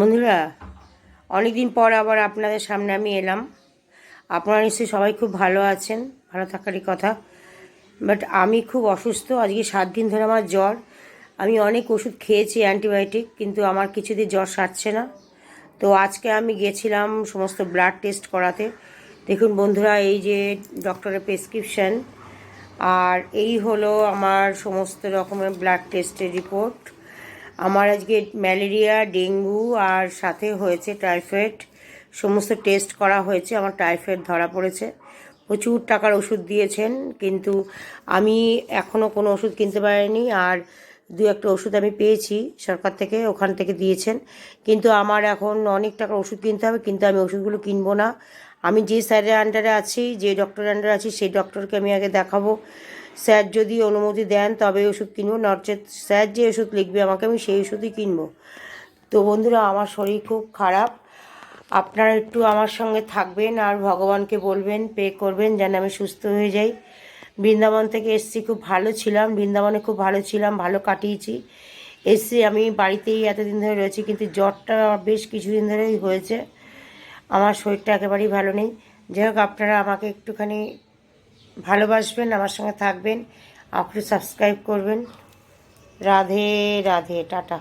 বন্ধুরা, অনেকদিন পর আবার আপনাদের সামনে আমি এলাম। আপনারা নিশ্চয়ই সবাই খুব ভালো আছেন, ভালো থাকারই কথা। বাট আমি খুব অসুস্থ, আজকে সাত দিন ধরে আমার জ্বর। আমি অনেক ওষুধ খেয়েছি, অ্যান্টিবায়োটিক, কিন্তু আমার কিছুতেই জ্বর সারছে না। তো আজকে আমি গেছিলাম সমস্ত ব্লাড টেস্ট করাতে। দেখুন বন্ধুরা, এই যে ডক্টরের প্রেসক্রিপশান, আর এই হলো আমার সমস্ত রকমের ব্লাড টেস্টের রিপোর্ট। আমার আজকে ম্যালেরিয়া, ডেঙ্গু আর সাথে হয়েছে টাইফয়েড। সমস্ত টেস্ট করা হয়েছে, আমার টাইফয়েড ধরা পড়েছে। প্রচুর টাকার ওষুধ দিয়েছেন, কিন্তু আমি এখনও কোনো ওষুধ কিনতে পারিনি আর দু একটা ওষুধ আমি পেয়েছি সরকার থেকে, ওখান থেকে দিয়েছেন। কিন্তু আমার এখন অনেক টাকার ওষুধ কিনতে হবে, কিন্তু আমি ওষুধগুলো কিনবো না। আমি যে স্যারের আন্ডারে আছি, যে ডক্টরের আন্ডারে আছি, সেই ডক্টরকে আমি আগে দেখাবো। স্যার যদি অনুমতি দেন, তবে ওষুধ কিনবো। নচেত স্যার যে ওষুধ লিখবে আমাকে, আমি সেই ওষুধই কিনবো। তো বন্ধুরা, আমার শরীর খুব খারাপ। আপনারা একটু আমার সঙ্গে থাকবেন আর ভগবানকে বলবেন, পে করবেন যেন আমি সুস্থ হয়ে যাই। বৃন্দাবন থেকে এসছি, খুব ভালো ছিলাম। বৃন্দাবনে খুব ভালো ছিলাম, ভালো কাটিয়েছি। এসছি আমি বাড়িতেই এতদিন ধরে রয়েছি, কিন্তু জ্বরটা বেশ কিছুদিন ধরেই হয়েছে। আমার শরীরটা একেবারেই ভালো নেই। যাই হোক আপনারা আমাকে একটুখানি ভালোবাসবেন, আমার সঙ্গে থাকবেন। আপনি সাবস্ক্রাইব করবেন। রাধে রাধে, টাটা।